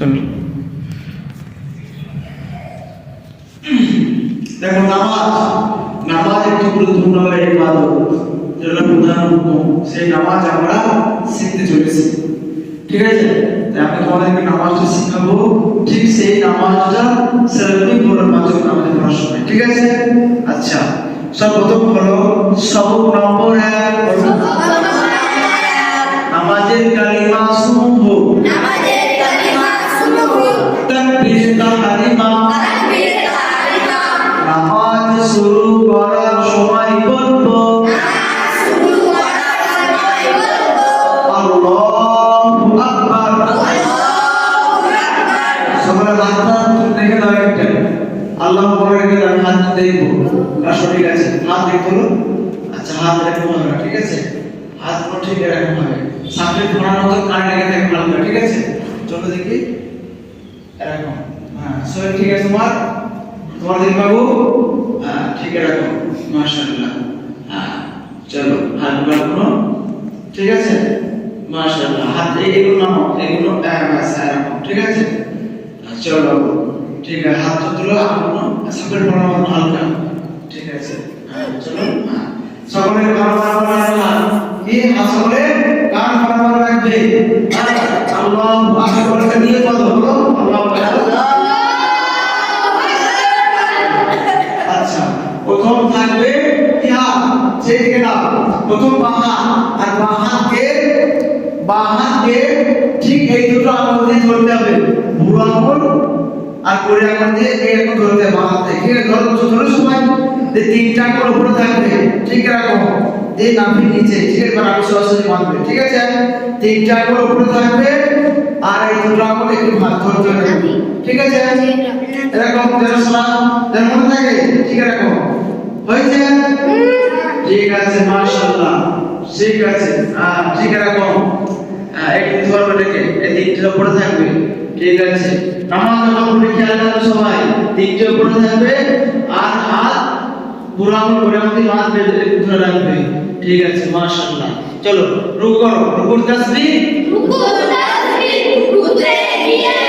চলো। দেখো নামাজ নামাজ একটি গুরুত্বপূর্ণ ইবাদত। যেটা প্রধান হুকুম সেই নামাজ আমরা শিখতে চলেছি। ঠিক আছে? তাই আমি তোমাদেরকে নামাজটা শিখাবো। ঠিক সেই নামাজটা সেরকমই পড়ার মাধ্যমে আমাদের পড়াশোনা ঠিক আছে? আচ্ছা সর্বপ্রথম হলো সবক নম্বর এক। হাত দেখব আছে আচ্ছা ঠিক আছে? হাত পুরো ঠিক ভালো ঠিক আছে? চলো দেখি। এরকম। হ্যাঁ আছে তোমার? বাবু হ্যাঁ ঠিক এরকম। মাশাআল্লাহ। হ্যাঁ চলো, হাত বাড়ানো ঠিক আছে? মাশাআল্লাহ। হাত এগুলো নামো এগুলো হ্যাঁ ঠিক আছে? চলো। ঠিক আছে হাত তুলো আপনার সাপের বড় হালকা ঠিক আছে হ্যাঁ, চলো হ্যাঁ। সকলে কান বরাবর রাখলাম। কি? হাত সকলে? কান বরাবর রাখবে। হ্যাঁ, আল্লাহু আকবার কে নিয়ে বলো আল্লাহু আচ্ছা প্রথম থাকবে কি হাত সেই দিকে দাও প্রথম বাঁ হাত আর বাঁ হাতকে বাঁ হাতকে ঠিক এই দুটো আঙুল দিয়ে ধরতে হবে। বুড়ো আঙুল আর কুড়ি আঙুল দিয়ে এরকম ধরতে হবে বাঁ হাতে ঠিক আছে? ধরো ধরো সময় যে তিনটা আঙুল উপরে থাকবে ঠিক এরকম। এই নাভির নিচে ঠিক আছে? এবার আমি সরাসরি মানবে ঠিক আছে? তিনটা আঙুল উপরে থাকবে আর এই দুটো আঙুল একটু ভাগ ধরতে হবে। ঠিক আছে? এরকম যেন সালাম যেন মনে থাকে ঠিক এরকম। হয়েছে? ঠিক আছে মাশাআল্লাহ। ঠিক আছে ঠিক এরকম। একটু ধরবে দেখে এই তিনটের উপরে থাকবে। ঠিক আছে। নামাজ পড়ে খেয়াল রাখবে সবাই। তিনটে উপরে থাকবে আর হাত পুরো আঙুল করে আমাদের হাত ধরে রাখবে। ঠিক আছে, মাশাআল্লাহ। চলো, রুকু করো। রুকুর তাসবিহ? রুকু তাসবিহ, রুকুতে গিয়ে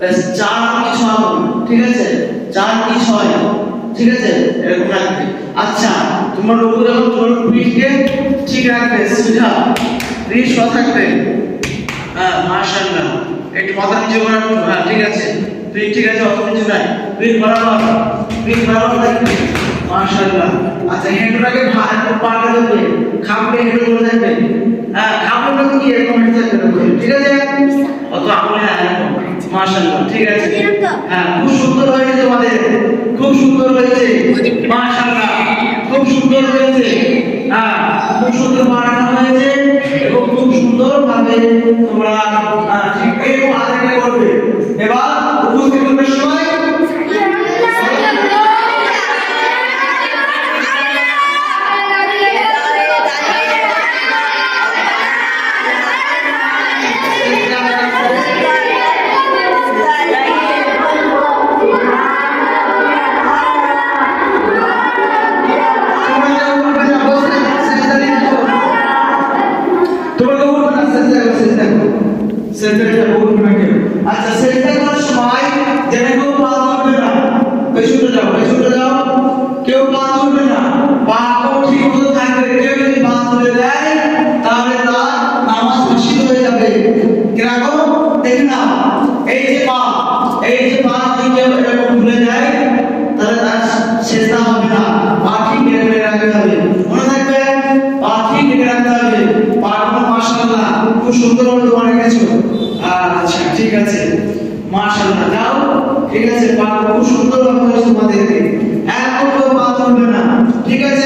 ব্যাস চার কি ছয় ঠিক আছে? চার কি ছয় ঠিক আছে? এরকম রাখবে। আচ্ছা তোমার রোগ যখন তোমার পিঠকে ঠিক রাখবে, সোজা। রিস থাকবে। হ্যাঁ মাশাআল্লাহ। একটু মাথা নিচে করে রাখো হ্যাঁ ঠিক আছে। পিঠ ঠিক আছে, অত নিচে নাই। পিঠ বরাবর পিঠ বরাবর থাকবে। মাশাআল্লাহ। আচ্ছা হেঁটুটাকে পাটা দেবে খাপড়ে হেঁটু করে থাকবে। হ্যাঁ খাপড়টা কি এরকম হেঁটে থাকবে? ঠিক আছে? অত আমলে হ্যাঁ মাশাআল্লাহ ঠিক আছে? হ্যাঁ খুব সুন্দর হয়েছে তোমাদের খুব সুন্দর হয়েছে মাশাআল্লাহ খুব সুন্দর হয়েছে হ্যাঁ খুব সুন্দর বানানো হয়েছে এবং খুব সুন্দর ভাবে তোমরা ঠিক এরকম আদায় করবে। এবার সেজদা করে উঠবে না। আচ্ছা সেজদা করার সময় যেন কেউ পা তুলবে না পেছনে যাও পেছনে যাও কেউ পা তুলবে না পা ঠিক মতো থাকবে কেউ যদি পা তুলে দেয় তাহলে তার নামাজ ফাঁসিত হয়ে যাবে কীরকম দেখে নাও এই যে পা এই যে পা যদি কেউ এরকম তুলে দেয় তাহলে তার সেজদা হবে না পা ঠিক রেখে রাখতে হবে মনে থাকবে পা ঠিক রেখে রাখতে হবে পা মাশাআল্লাহ খুব সুন্দর ভাবে তোমার রেখেছো আচ্ছা ঠিক আছে মাশাআল্লাহ যাও ঠিক আছে পা খুব সুন্দর ভাবে হয়েছে তোমাদেরকে একদম কেউ পা তুলবে না ঠিক আছে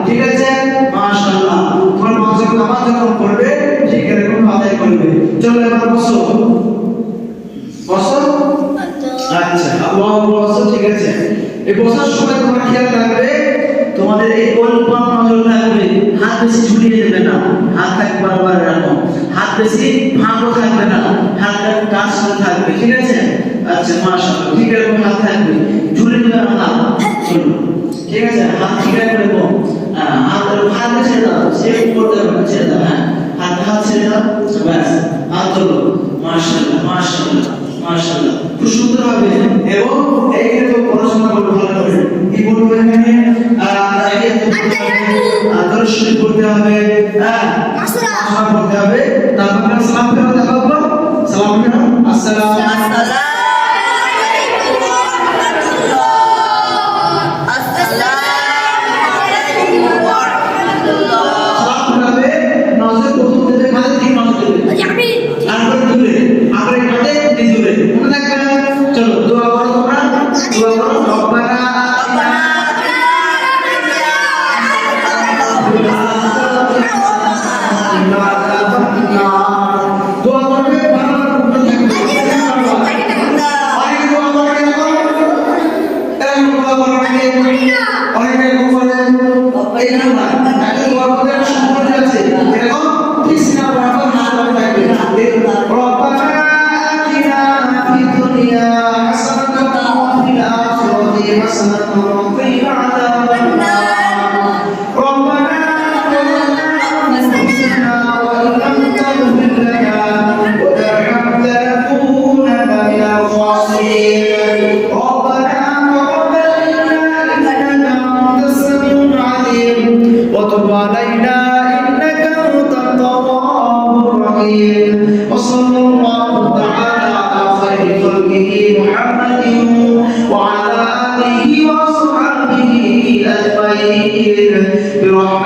তোমাদের এই কোন পাম নজর থাকবে? হাত বেশি ঝুলিয়ে দেবে না। হাত থাকবে বরাবর রাখো। হাত বেশি ভাঙো থাকবে না। হাতটা কাজ করে থাকবে। ঠিক আছে? আচ্ছা মাশাআল্লাহ। ঠিক এরকম হাত থাকবে। ঝুলিয়ে দেবে হাত। ঠিক আছে? হাত ঠিক রাখবে এরকম হাত হাত ছেড়ে দাও। সেভ করতে না, ছেড়ে দাও। হ্যাঁ? হাত হাত ছেড়ে দাও। ব্যাস। হাত তোলো মাশাআল্লাহ মাশাআল্লাহ মাশাআল্লাহ। খুব সুন্দর হবে এবং তো পড়াশোনা করবে ভালো করে। কি বলব এখানে? করতে হবে হ্যাঁ? করতে হবে। তারপর সালাম ফেরত দেখাবো। সালাম ফেরত। আসসালাম। সালাম ربنا ظلمنا انفسنا وان لم تغفر لنا وترحمنا لنكونن من الخاسرين ربنا تقبل انك انت السميع العليم انك انت التواب الرحيم وصلى الله تعالى على خير خلقه محمد melhor